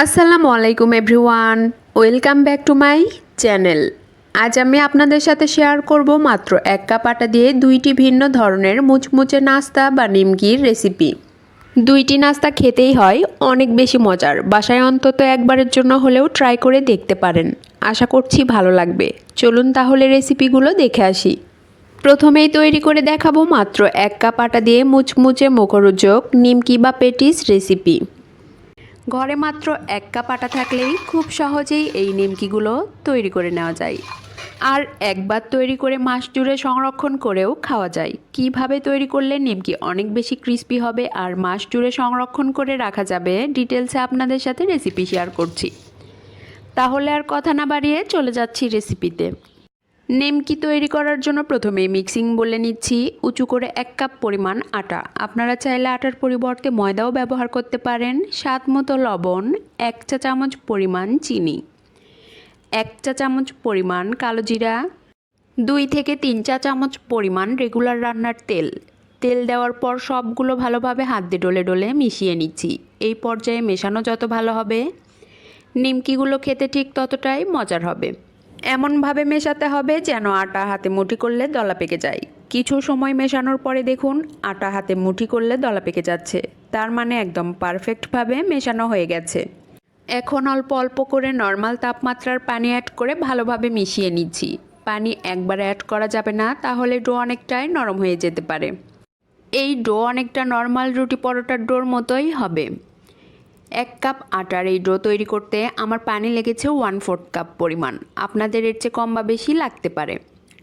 আসসালামু আলাইকুম everyone, welcome back to my channel. আজ আমি আপনাদের সাথে শেয়ার করব মাত্র এক কাপ আটা দিয়ে দুইটি ভিন্ন ধরনের মুচমুচে নাস্তা বা নিমকির রেসিপি। দুইটি নাস্তা খেতেই হয়, অনেক বেশি মজার। বাসায় অন্তত একবারের জন্য হলেও ট্রাই করে দেখতে পারেন। আশা করছি ভালো লাগবে। চলুন তাহলে রেসিপিগুলো দেখে আসি। প্রথমেই তৈরি করে দেখাবো মাত্র এক কাপ আটা দিয়ে মুচমুচে মুখরোচক, নিমকি বা পেটিস রেসিপি। ঘরে মাত্র এক কাপ আটা থাকলেই খুব সহজেই এই নিমকিগুলো তৈরি করে নেওয়া যায়। আর একবার তৈরি করে মাস জুড়ে সংরক্ষণ করেও খাওয়া যায়। কীভাবে তৈরি করলে নিমকি অনেক বেশি ক্রিস্পি হবে আর মাস জুড়ে সংরক্ষণ করে রাখা যাবে ডিটেলসে আপনাদের সাথে রেসিপি শেয়ার করছি। তাহলে আর কথা না বাড়িয়ে চলে যাচ্ছি রেসিপিতে। নিমকি তৈরি করার জন্য প্রথমে মিক্সিং বলে নিচ্ছি। উঁচু করে এক কাপ পরিমাণ আটা। আপনারা চাইলে আটার পরিবর্তে ময়দাও ব্যবহার করতে পারেন। স্বাদ মতো লবণ, এক চা চামচ পরিমাণ চিনি, এক চা চামচ পরিমাণ কালো জিরা, দুই থেকে তিন চা চামচ পরিমাণ রেগুলার রান্নার তেল। তেল দেওয়ার পর সবগুলো ভালোভাবে হাত দিয়ে ডলে ডলে মিশিয়ে নিচ্ছি। এই পর্যায়ে মেশানো যত ভালো হবে, নিমকিগুলো খেতে ঠিক ততটাই মজার হবে। এমনভাবে মেশাতে হবে যেন আটা হাতে মুঠি করলে দলা পেকে যায়। কিছু সময় মেশানোর পরে দেখুন, আটা হাতে মুঠি করলে দলা পেকে যাচ্ছে। তার মানে একদম পারফেক্টভাবে মেশানো হয়ে গেছে। এখন অল্প অল্প করে নর্মাল তাপমাত্রার পানি অ্যাড করে ভালোভাবে মিশিয়ে নিচ্ছি। পানি একবার অ্যাড করা যাবে না, তাহলে ডো অনেকটাই নরম হয়ে যেতে পারে। এই ডো অনেকটা নর্মাল রুটি পরোটার ডোর মতোই হবে। এক কাপ আটার এই ডো তৈরি করতে আমার পানি লেগেছে ওয়ান ফোর্থ কাপ পরিমাণ। আপনাদের এর চেয়ে কম বা বেশি লাগতে পারে।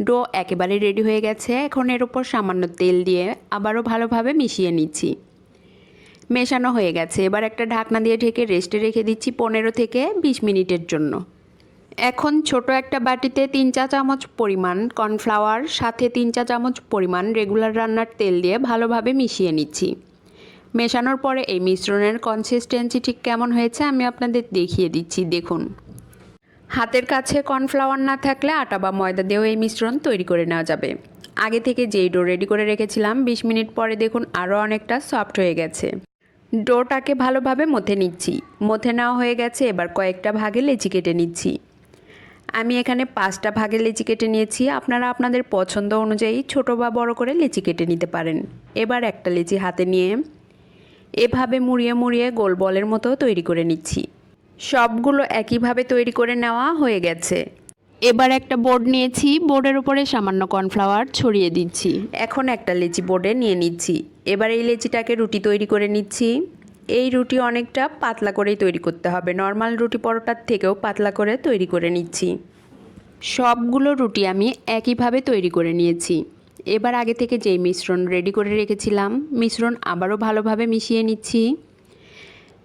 ডো একেবারে রেডি হয়ে গেছে, এখন এর উপর সামান্য তেল দিয়ে আবারও ভালোভাবে মিশিয়ে নিচ্ছি। মেশানো হয়ে গেছে, এবার একটা ঢাকনা দিয়ে ঢেকে রেস্টে রেখে দিচ্ছি পনেরো থেকে বিশ মিনিটের জন্য। এখন ছোট একটা বাটিতে তিন চা চামচ পরিমাণ কর্নফ্লাওয়ার সাথে তিন চা চামচ পরিমাণ রেগুলার রান্নার তেল দিয়ে ভালোভাবে মিশিয়ে নিচ্ছি। মেশানোর পরে এই মিশ্রণের কনসিস্টেন্সি ঠিক কেমন হয়েছে আমি আপনাদের দেখিয়ে দিচ্ছি, দেখুন। হাতের কাছে কর্নফ্লাওয়ার না থাকলে আটা বা ময়দা দিয়েও এই মিশ্রণ তৈরি করে নেওয়া যাবে। আগে থেকে যেই ডো রেডি করে রেখেছিলাম, বিশ মিনিট পরে দেখুন আরও অনেকটা সফট হয়ে গেছে। ডোটাকে ভালোভাবে মথে নিচ্ছি। মথে নেওয়া হয়ে গেছে, এবার কয়েকটা ভাগে লেচি কেটে নিচ্ছি। আমি এখানে পাঁচটা ভাগে লেচি কেটে নিয়েছি, আপনারা আপনাদের পছন্দ অনুযায়ী ছোট বা বড় করে লেচি কেটে নিতে পারেন। এবার একটা লেচি হাতে নিয়ে এভাবে মুড়িয়ে মুড়িয়ে গোল বলের মতো তৈরি করে নিচ্ছি। সবগুলো একইভাবে তৈরি করে নেওয়া হয়ে গেছে। এবার একটা বোর্ড নিয়েছি, বোর্ডের উপরে সামান্য কর্নফ্লাওয়ার ছড়িয়ে দিচ্ছি। এখন একটা লেচি বোর্ডে নিয়ে নিচ্ছি। এবার এই লেচিটাকে রুটি তৈরি করে নিচ্ছি। এই রুটি অনেকটা পাতলা করেই তৈরি করতে হবে। নর্মাল রুটি পরোটার থেকেও পাতলা করে তৈরি করে নিচ্ছি। সবগুলো রুটি আমি একইভাবে তৈরি করে নিয়েছি। এবার আগে থেকে যেই মিশ্রণ রেডি করে রেখেছিলাম, মিশ্রণ আবারও ভালোভাবে মিশিয়ে নিচ্ছি।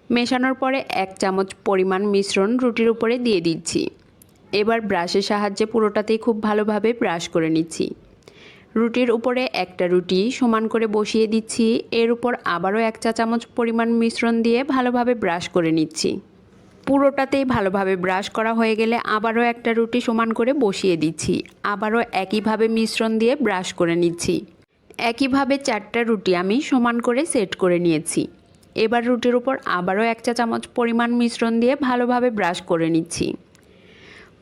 মেশানোর পরে এক চামচ পরিমাণ মিশ্রণ রুটির উপরে দিয়ে দিচ্ছি। এবার ব্রাশের সাহায্যে পুরোটাতেই খুব ভালোভাবে ব্রাশ করে নিচ্ছি। রুটির উপরে একটা রুটি সমান করে বসিয়ে দিচ্ছি। এর উপর আবারও এক চা চামচ পরিমাণ মিশ্রণ দিয়ে ভালোভাবে ব্রাশ করে নিচ্ছি। পুরোটাতেই ভালোভাবে ব্রাশ করা হয়ে গেলে আবারও একটা রুটি সমান করে বসিয়ে দিচ্ছি। আবারও একইভাবে মিশ্রণ দিয়ে ব্রাশ করে নিচ্ছি। একইভাবে চারটা রুটি আমি সমান করে সেট করে নিয়েছি। এবার রুটির উপর আবারও এক চা চামচ পরিমাণ মিশ্রণ দিয়ে ভালোভাবে ব্রাশ করে নিচ্ছি।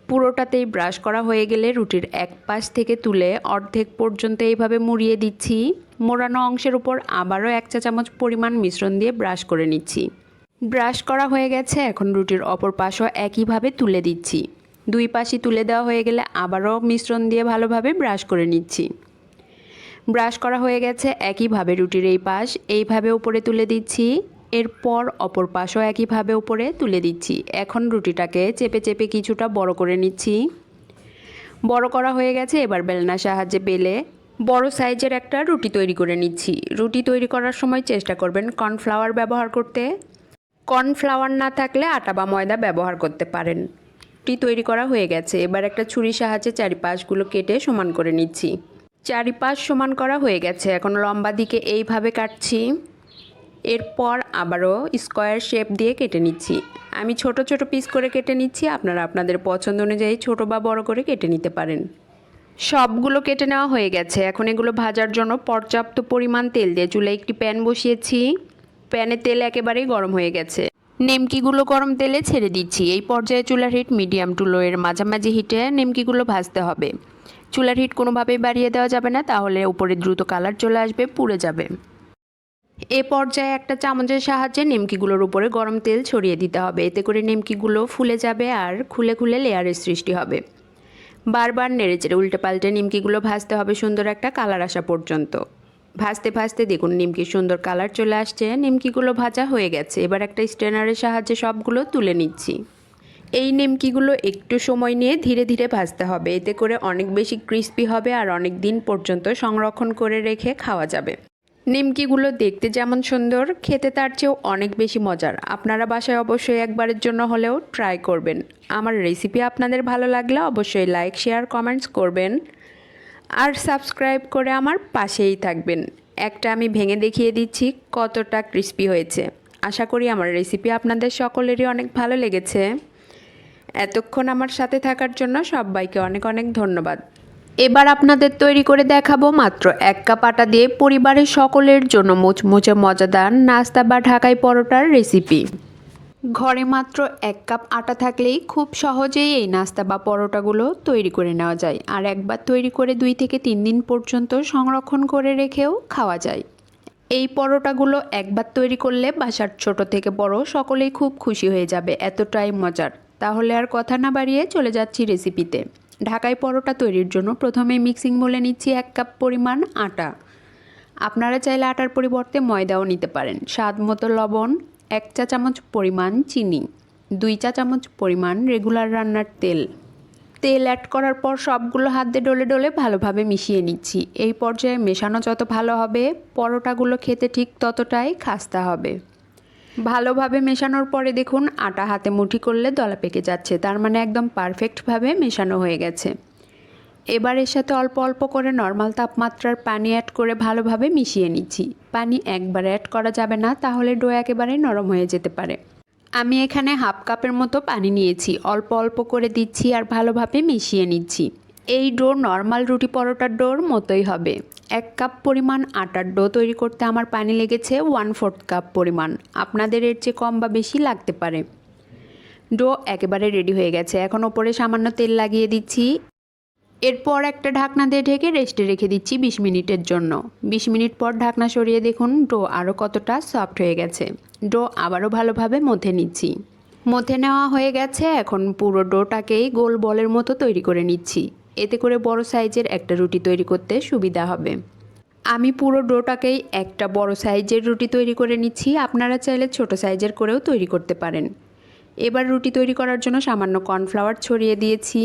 পুরোটাতেই ব্রাশ করা হয়ে গেলে রুটির এক পাশ থেকে তুলে অর্ধেক পর্যন্ত এইভাবে মুড়িয়ে দিচ্ছি। মোড়ানো অংশের উপর আবারও এক চা চামচ পরিমাণ মিশ্রণ দিয়ে ব্রাশ করে নিচ্ছি। ব্রাশ করা হয়ে গেছে, এখন রুটির অপর পাশও একইভাবে তুলে দিচ্ছি। দুই পাশই তুলে দেওয়া হয়ে গেলে আবারও মিশ্রণ দিয়ে ভালোভাবে ব্রাশ করে নিচ্ছি। ব্রাশ করা হয়ে গেছে একইভাবে রুটির এই পাশ, এইভাবে উপরে তুলে দিচ্ছি। এরপর অপর পাশও একইভাবে উপরে তুলে দিচ্ছি। এখন রুটিটাকে চেপে চেপে কিছুটা বড় করে নিচ্ছি। বড় করা হয়ে গেছে, এবার বেলনার সাহায্যে বেলে বড় সাইজের একটা রুটি তৈরি করে নিচ্ছি। রুটি তৈরি করার সময় চেষ্টা করবেন কর্নফ্লাওয়ার ব্যবহার করতে। কর্নফ্লাওয়ার না থাকলে আটা বা ময়দা ব্যবহার করতে পারেন। রুটি তৈরি করা হয়ে গেছে। এবার একটা ছুরির সাহায্যে চারিপাশগুলো কেটে সমান করে নিচ্ছি। চারিপাশ সমান করা হয়ে গেছে। এখন লম্বা দিকে এইভাবে কাটছি। এরপর আবারও স্কোয়ার শেপ দিয়ে কেটে নিচ্ছি। আমি ছোট ছোট পিস করে কেটে নিচ্ছি। আপনারা আপনাদের পছন্দ অনুযায়ী ছোট বা বড় করে কেটে নিতে পারেন। সবগুলো কেটে নেওয়া হয়ে গেছে। এখন এগুলো ভাজার জন্য পর্যাপ্ত পরিমাণ তেল দিয়ে চুলে একটি প্যান বসিয়েছি। প্যানে তেল একেবারেই গরম হয়ে গেছে। নেমকিগুলো গরম তেলে ছেড়ে দিচ্ছি। এই পর্যায়ে চুলার হিট মিডিয়াম টু লো এর মাঝামাঝি হিটে নেমকিগুলো ভাজতে হবে। চুলার হিট কোনোভাবেই বাড়িয়ে দেওয়া যাবে না, তাহলে উপরে দ্রুত কালার চলে আসবে, পুড়ে যাবে। এ পর্যায়ে একটা চামচের সাহায্যে নিমকিগুলোর উপরে গরম তেল ছড়িয়ে দিতে হবে। এতে করে নিমকিগুলো ফুলে যাবে আর খুলে খুলে লেয়ারের সৃষ্টি হবে। বারবার নেড়েচেড়ে উল্টে পাল্টে নিমকিগুলো ভাজতে হবে সুন্দর একটা কালার আসা পর্যন্ত। ভাজতে ভাজতে দেখুন, নিমকির সুন্দর কালার চলে আসছে, নিমকিগুলো ভাজা হয়ে গেছে। এবার একটা স্ট্রেনারের সাহায্যে সবগুলো তুলে নিচ্ছি। এই নিমকিগুলো একটু সময় নিয়ে ধীরে ধীরে ভাজতে হবে। এতে করে অনেক বেশি ক্রিস্পি হবে আর অনেক দিন পর্যন্ত সংরক্ষণ করে রেখে খাওয়া যাবে। নিমকিগুলো দেখতে যেমন সুন্দর, খেতে তার চেয়েও অনেক বেশি মজার। আপনারা বাসায় অবশ্যই একবারের জন্য হলেও ট্রাই করবেন। আমার রেসিপি আপনাদের ভালো লাগলে অবশ্যই লাইক শেয়ার কমেন্টস করবেন। আর সাবস্ক্রাইব করে আমার পাশেই থাকবেন। একটা আমি ভেঙে দেখিয়ে দিচ্ছি কতটা ক্রিস্পি হয়েছে। আশা করি আমার রেসিপি আপনাদের সকলেরই অনেক ভালো লেগেছে। এতক্ষণ আমার সাথে থাকার জন্য সবাইকে অনেক অনেক ধন্যবাদ। এবার আপনাদের তৈরি করে দেখাবো মাত্র এক কাপ আটা দিয়ে পরিবারের সকলের জন্য মুচমুচে মজাদার নাস্তা বা ঢাকাই পরোটার রেসিপি ঘরে মাত্র এক কাপ আটা থাকলেই খুব সহজেই এই নাস্তা বা পরোটাগুলো তৈরি করে নেওয়া যায় আর একবার তৈরি করে দুই থেকে তিন দিন পর্যন্ত সংরক্ষণ করে রেখেও খাওয়া যায়। এই পরোটাগুলো একবার তৈরি করলে বাসার ছোট থেকে বড় সকলেই খুব খুশি হয়ে যাবে, এতটাই মজার। তাহলে আর কথা না বাড়িয়ে চলে যাচ্ছি রেসিপিতে। ঢাকায় পরোটা তৈরির জন্য প্রথমে মিক্সিং বলে নিচ্ছি এক কাপ পরিমাণ আটা। আপনারা চাইলে আটার পরিবর্তে ময়দাও নিতে পারেন। স্বাদ মতো লবণ এক চা চামচ পরিমাণ চিনি, দুই চা চামচ পরিমাণ রেগুলার রান্নার তেল। তেল অ্যাড করার পর সবগুলো হাত দিয়ে ডলে ডলে ভালোভাবে মিশিয়ে নিচ্ছি। এই পর্যায়ে মেশানো যত ভালো হবে, পরোটাগুলো খেতে ঠিক ততটাই খাস্তা হবে। ভালোভাবে মেশানোর পরে দেখুন আটা হাতে মুঠি করলে দলা পেকে যাচ্ছে, তার মানে একদম পারফেক্টভাবে মেশানো হয়ে গেছে। এবার এর সাথে অল্প অল্প করে নর্মাল তাপমাত্রার পানি অ্যাড করে ভালোভাবে মিশিয়ে নিচ্ছি। পানি একবার অ্যাড করা যাবে না, তাহলে ডো একেবারেই নরম হয়ে যেতে পারে। আমি এখানে হাফ কাপের মতো পানি নিয়েছি, অল্প অল্প করে দিচ্ছি আর ভালোভাবে মিশিয়ে নিচ্ছি। এই ডো নর্মাল রুটি পরোটার ডোর মতোই হবে। এক কাপ পরিমাণ আটার ডো তৈরি করতে আমার পানি লেগেছে ওয়ান ফোর্থ কাপ পরিমাণ। আপনাদের এর চেয়ে কম বা বেশি লাগতে পারে। ডো একেবারে রেডি হয়ে গেছে। এখন ওপরে সামান্য তেল লাগিয়ে দিচ্ছি। এরপর একটা ঢাকনা দিয়ে ঢেকে রেস্টে রেখে দিচ্ছি বিশ মিনিটের জন্য। বিশ মিনিট পর ঢাকনা সরিয়ে দেখুন, ডো আরও কতটা সফট হয়ে গেছে। ডো আবারও ভালোভাবে মথে নিচ্ছি। মথে নেওয়া হয়ে গেছে, এখন পুরো ডোটাকেই গোল বলের মতো তৈরি করে নিচ্ছি। এতে করে বড় সাইজের একটা রুটি তৈরি করতে সুবিধা হবে। আমি পুরো ডোটাকেই একটা বড় সাইজের রুটি তৈরি করে নিচ্ছি, আপনারা চাইলে ছোট সাইজের করেও তৈরি করতে পারেন। এবার রুটি তৈরি করার জন্য সামান্য কর্নফ্লাওয়ার ছড়িয়ে দিয়েছি।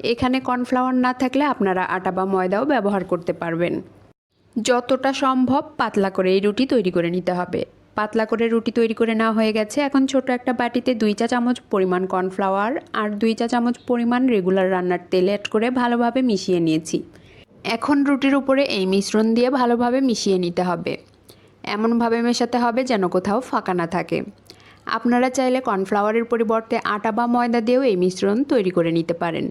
এখানে কর্নফ্লাওয়ার না থাকলে আপনারা আটা বা ময়দাও ব্যবহার করতে পারবেন। যতটা সম্ভব পাতলা করে এই রুটি তৈরি করে নিতে হবে। পাতলা করে রুটি তৈরি করে নেওয়া হয়ে গেছে। এখন ছোট একটা বাটিতে দুই চা চামচ পরিমাণ কর্নফ্লাওয়ার আর দুই চা চামচ পরিমাণ রেগুলার রান্নার তেল অ্যাড করে ভালোভাবে মিশিয়ে নিয়েছি। এখন রুটির উপরে এই মিশ্রণ দিয়ে ভালোভাবে মিশিয়ে নিতে হবে। এমনভাবে মেশাতে হবে যেন কোথাও ফাঁকা না থাকে। আপনারা চাইলে কর্নফ্লাওয়ারের পরিবর্তে আটা বা ময়দা দিয়েও এই মিশ্রণ তৈরি করে নিতে পারেন।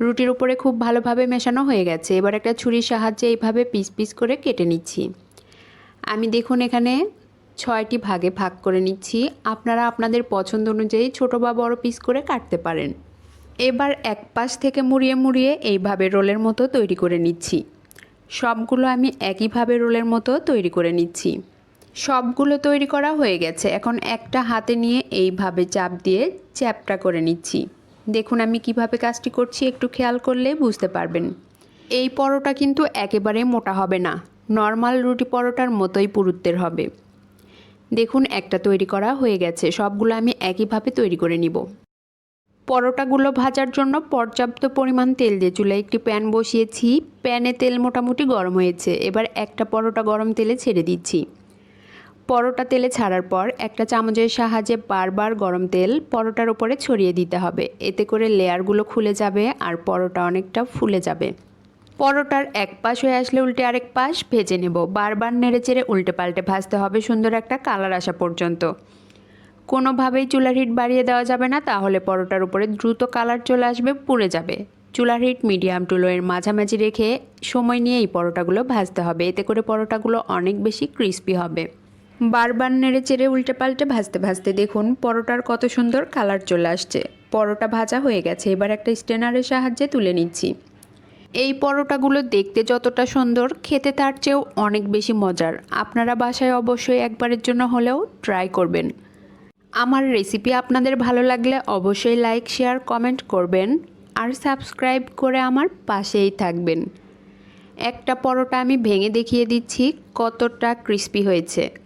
রুটির উপরে খুব ভালোভাবে মেশানো হয়ে গেছে। এবার একটা ছুরির সাহায্যে এইভাবে পিস পিস করে কেটে নিচ্ছি। আমি দেখুন এখানে ছয়টি ভাগে ভাগ করে নিচ্ছি। আপনারা আপনাদের পছন্দ অনুযায়ী ছোট বা বড় পিস করে কাটতে পারেন। এবার এক পাশ থেকে মুড়িয়ে মুড়িয়ে এইভাবে রোলের মতো তৈরি করে নিচ্ছি। সবগুলো আমি একইভাবে রোলের মতো তৈরি করে নিচ্ছি। সবগুলো তৈরি করা হয়ে গেছে। এখন একটা হাতে নিয়ে এইভাবে চাপ দিয়ে চ্যাপটা করে নিচ্ছি। দেখুন আমি কীভাবে কাজটি করছি, একটু খেয়াল করলে বুঝতে পারবেন। এই পরোটা কিন্তু একেবারে মোটা হবে না, নর্মাল রুটি পরোটার মতোই পুরুত্বের হবে। দেখুন, একটা তৈরি করা হয়ে গেছে, সবগুলো আমি একইভাবে তৈরি করে নিব। পরোটাগুলো ভাজার জন্য পর্যাপ্ত পরিমাণ তেল দিয়ে চুলায় একটি প্যান বসিয়েছি। প্যানে তেল মোটামুটি গরম হয়েছে, এবার একটা পরোটা গরম তেলে ছেড়ে দিচ্ছি। পরোটা তেলে ছাড়ার পর একটা চামচের সাহায্যে বারবার গরম তেল পরোটার উপরে ছড়িয়ে দিতে হবে। এতে করে লেয়ারগুলো খুলে যাবে আর পরোটা অনেকটা ফুলে যাবে। পরোটার এক পাশ হয়ে আসলে উল্টে আরেক পাশ ভেজে নেব। বারবার নেড়ে চেড়ে উল্টে পাল্টে ভাজতে হবে সুন্দর একটা কালার আসা পর্যন্ত। কোনোভাবেই চুলার হিট বাড়িয়ে দেওয়া যাবে না, তাহলে পরোটার উপরে দ্রুত কালার চলে আসবে, পুড়ে যাবে। চুলার হিট মিডিয়াম টু লোয়ের মাঝামাঝি রেখে সময় নিয়ে এই পরোটাগুলো ভাজতে হবে। এতে করে পরোটাগুলো অনেক বেশি ক্রিস্পি হবে। বারবার নেড়ে চেড়ে উল্টে পাল্টে ভাজতে ভাজতে দেখুন পরোটার কত সুন্দর কালার চলে আসছে। পরোটা ভাজা হয়ে গেছে, এবার একটা স্টেনারের সাহায্যে তুলে নিচ্ছি। এই পরোটাগুলো দেখতে যতটা সুন্দর, খেতে তার চেয়েও অনেক বেশি মজার। আপনারা বাসায় অবশ্যই একবারের জন্য হলেও ট্রাই করবেন। আমার রেসিপি আপনাদের ভালো লাগলে অবশ্যই লাইক শেয়ার কমেন্ট করবেন আর সাবস্ক্রাইব করে আমার পাশেই থাকবেন। একটা পরোটা আমি ভেঙে দেখিয়ে দিচ্ছি কতটা ক্রিস্পি হয়েছে।